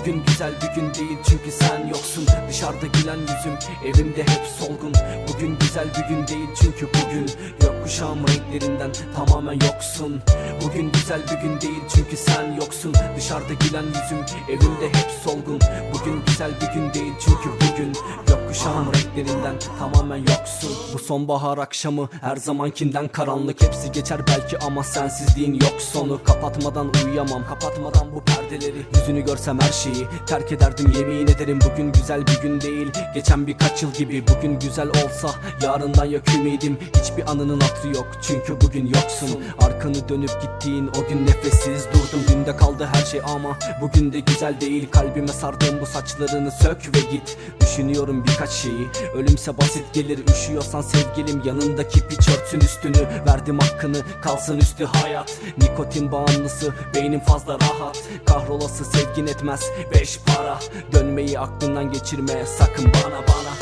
Bugün güzel bir gün değil çünkü sen yoksun. Dışarıda gülen yüzüm evimde hep solgun. Bugün güzel bir gün değil çünkü bugün Gökkuşağım renklerinden tamamen yoksun. Bugün güzel bir gün değil çünkü sen yoksun. Dışarıda gülen yüzüm evimde hep solgun. Bugün güzel bir gün değil çünkü bugün Gökkuşağım renklerinden tamamen yoksun. Bu sonbahar akşamı her zamankinden karanlık. Hepsi geçer belki ama sensizliğin yok sonu. Kapatmadan uyuyamam kapatmadan bu perdeleri. Yüzünü görsem her şeyi terk ederdim. Yemin ederim Bugün güzel bir gün değil. Geçen birkaç yıl gibi Bugün güzel olsa yarından yok ümidim. Hiçbir anının hatırı yok çünkü bugün yoksun. Arkanı dönüp gittiğin o gün nefessiz durdum. Dünde kaldı her şey ama bugün de güzel değil. Kalbime sardığım bu saçlarını sök ve git. Düşünüyorum birkaç şeyi? Ölümse basit gelir. Üşüyorsan sevgilim Yanındaki piç örtsün üstünü. Verdim hakkını kalsın üstü hayat. Nikotin bağımlısı beynim fazla rahat. Kahrolası sevgin etmez beş para. Dönmeyi aklından geçirme sakın bana bana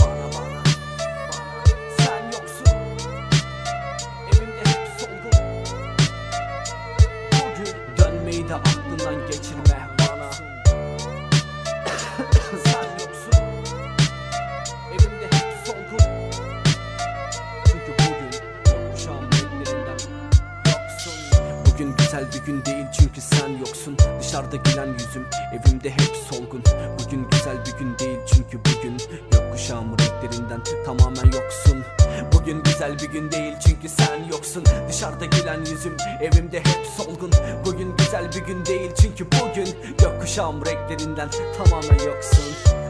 güzel bir gün değil çünkü sen yoksun. Dışarıda gülen yüzüm evimde hep solgun. Bugün güzel bir gün değil çünkü bugün Gökkuşağım renklerinden tamamen yoksun. Bugün güzel bir gün değil çünkü sen yoksun. Dışarıda gülen yüzüm evimde hep solgun. Bugün güzel bir gün değil çünkü bugün Gökkuşağım renklerinden tamamen yoksun